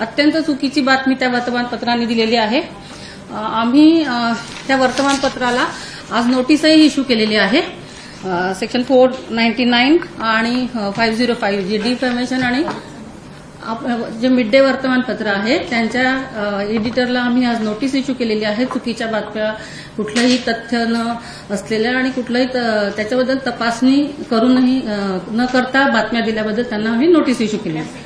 अत्यंत चुकीची बातमी त्या वर्तमानपत्राने दिलेली आहे. आम्ही त्या वर्तमानपत्राला आज नोटीसही इश्यू केलेली आहे. सेक्शन फोर नाईन्टी नाईन आणि फाईव्ह झिरो फाईव्ह जी डिफॅमेशन आणि आप- जे मिड डे वर्तमानपत्र आहे त्यांच्या एडिटरला आम्ही आज नोटीस इश्यू केलेली आहे. चुकीच्या बातम्या कुठलंही तथ्य न असलेल्या आणि कुठलंही त- त्याच्याबद्दल तपासणी करूनही न करता बातम्या दिल्याबद्दल त्यांना आम्ही नोटीस इश्यू केली आहे.